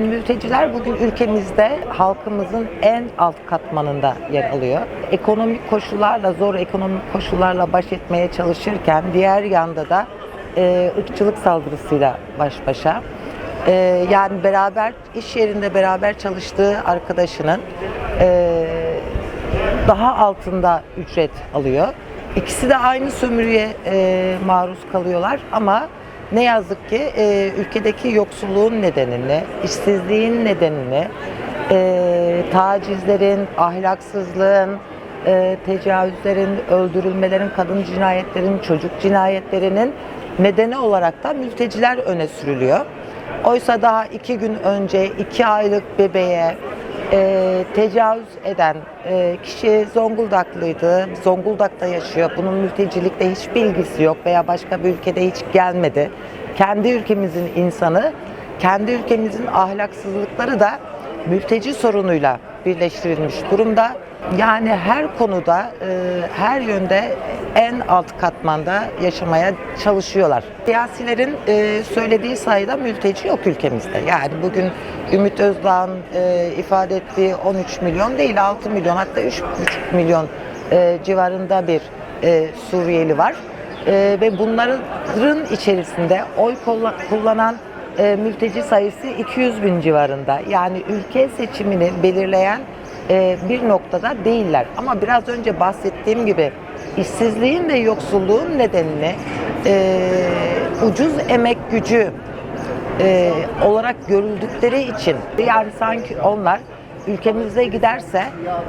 Mülteciler bugün ülkemizde halkımızın en alt katmanında yer alıyor. Ekonomik koşullarla, zor ekonomik koşullarla baş etmeye çalışırken diğer yanda da e, ırkçılık saldırısıyla baş başa. E, yani beraber, iş yerinde beraber çalıştığı arkadaşının e, daha altında ücret alıyor. İkisi de aynı sömürüye e, maruz kalıyorlar ama ne yazık ki e, ülkedeki yoksulluğun nedenini, işsizliğin nedenini, e, tacizlerin, ahlaksızlığın, e, tecavüzlerin, öldürülmelerin, kadın cinayetlerin, çocuk cinayetlerinin nedeni olarak da mülteciler öne sürülüyor. Oysa daha iki gün önce iki aylık bebeğe e, tecavüz eden e, kişi Zonguldaklıydı. Zonguldak'ta yaşıyor. Bunun mültecilikle hiç bilgisi yok veya başka bir ülkede hiç gelmedi. Kendi ülkemizin insanı, kendi ülkemizin ahlaksızlıkları da mülteci sorunuyla birleştirilmiş durumda. Yani her konuda, e, her yönde en alt katmanda yaşamaya çalışıyorlar. Siyasilerin e, söylediği sayıda mülteci yok ülkemizde. Yani bugün Ümit Özdağ'ın e, ifade ettiği 13 milyon değil 6 milyon hatta 3,5 milyon civarında bir Suriyeli var. Ve bunların içerisinde oy kullanan e, mülteci sayısı 200 bin civarında. Yani ülke seçimini belirleyen e, bir noktada değiller. Ama biraz önce bahsettiğim gibi işsizliğin ve yoksulluğun nedenini e, ucuz emek gücü e, olarak görüldükleri için yani sanki onlar ülkemizde giderse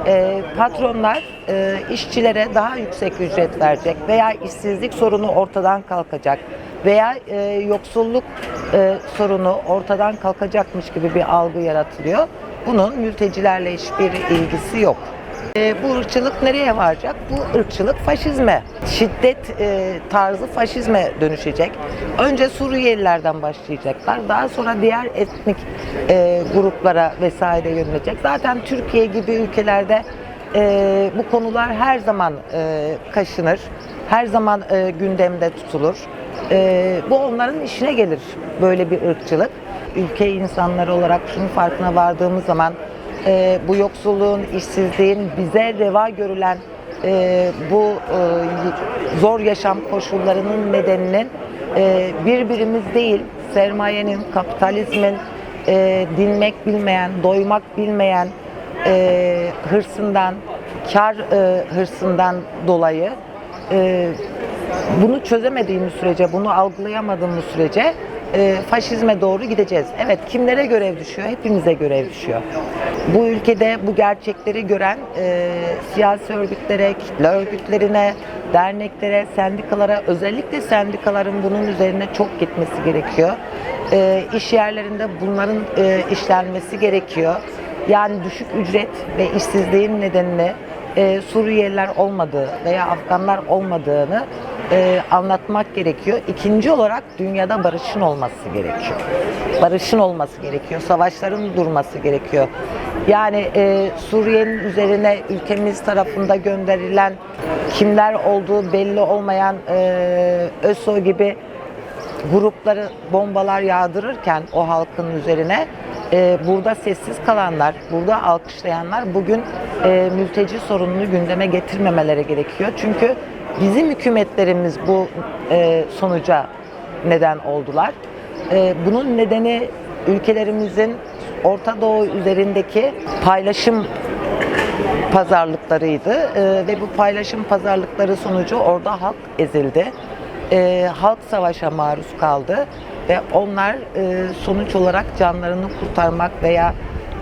e, patronlar e, işçilere daha yüksek ücret verecek veya işsizlik sorunu ortadan kalkacak veya e, yoksulluk e, sorunu ortadan kalkacakmış gibi bir algı yaratılıyor. Bunun mültecilerle hiçbir ilgisi yok. E, bu ırkçılık nereye varacak? Bu ırkçılık faşizme, şiddet e, tarzı faşizme dönüşecek. Önce Suriyelilerden başlayacaklar. Daha sonra diğer etnik e, gruplara vesaire yönelecek. Zaten Türkiye gibi ülkelerde e, bu konular her zaman e, kaşınır. Her zaman e, gündemde tutulur. E, bu onların işine gelir böyle bir ırkçılık. Ülke insanları olarak şunun farkına vardığımız zaman e, bu yoksulluğun, işsizliğin bize reva görülen e, bu e, zor yaşam koşullarının nedeninin e, birbirimiz değil, sermayenin, kapitalizmin e, dinmek bilmeyen, doymak bilmeyen e, hırsından, kar e, hırsından dolayı e, bunu çözemediğimiz sürece, bunu algılayamadığımız sürece e, faşizme doğru gideceğiz. Evet kimlere görev düşüyor? Hepimize görev düşüyor. Bu ülkede bu gerçekleri gören e, siyasi örgütlere, kitle örgütlerine, derneklere, sendikalara, özellikle sendikaların bunun üzerine çok gitmesi gerekiyor. E, iş yerlerinde bunların e, işlenmesi gerekiyor. Yani düşük ücret ve işsizliğin nedenini e, Suriyeliler olmadığı veya Afganlar olmadığını e, anlatmak gerekiyor. İkinci olarak dünyada barışın olması gerekiyor. Barışın olması gerekiyor. Savaşların durması gerekiyor. Yani e, Suriye'nin üzerine ülkemiz tarafında gönderilen kimler olduğu belli olmayan e, ÖSO gibi grupları bombalar yağdırırken o halkın üzerine e, burada sessiz kalanlar, burada alkışlayanlar bugün e, mülteci sorununu gündeme getirmemeleri gerekiyor. Çünkü bizim hükümetlerimiz bu e, sonuca neden oldular. E, bunun nedeni ülkelerimizin Orta Doğu üzerindeki paylaşım pazarlıklarıydı E, ve bu paylaşım pazarlıkları sonucu orada halk ezildi. E, halk savaşa maruz kaldı ve onlar e, sonuç olarak canlarını kurtarmak veya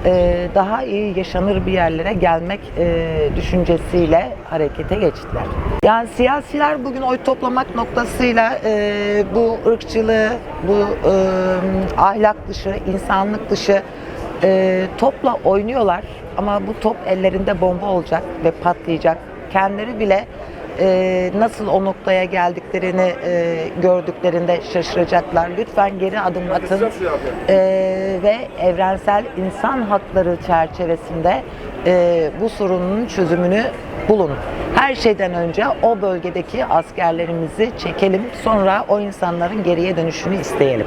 e, daha iyi yaşanır bir yerlere gelmek e, düşüncesiyle harekete geçtiler. Yani siyasiler bugün oy toplamak noktasıyla e, bu ırkçılığı, bu ahlak dışı, insanlık dışı topla oynuyorlar ama bu top ellerinde bomba olacak ve patlayacak. Kendileri bile e, nasıl o noktaya geldiklerini e, gördüklerinde şaşıracaklar. Lütfen geri adım atın e, ve evrensel insan hakları çerçevesinde e, bu sorunun çözümünü bulun. Her şeyden önce o bölgedeki askerlerimizi çekelim. Sonra o insanların geriye dönüşünü isteyelim.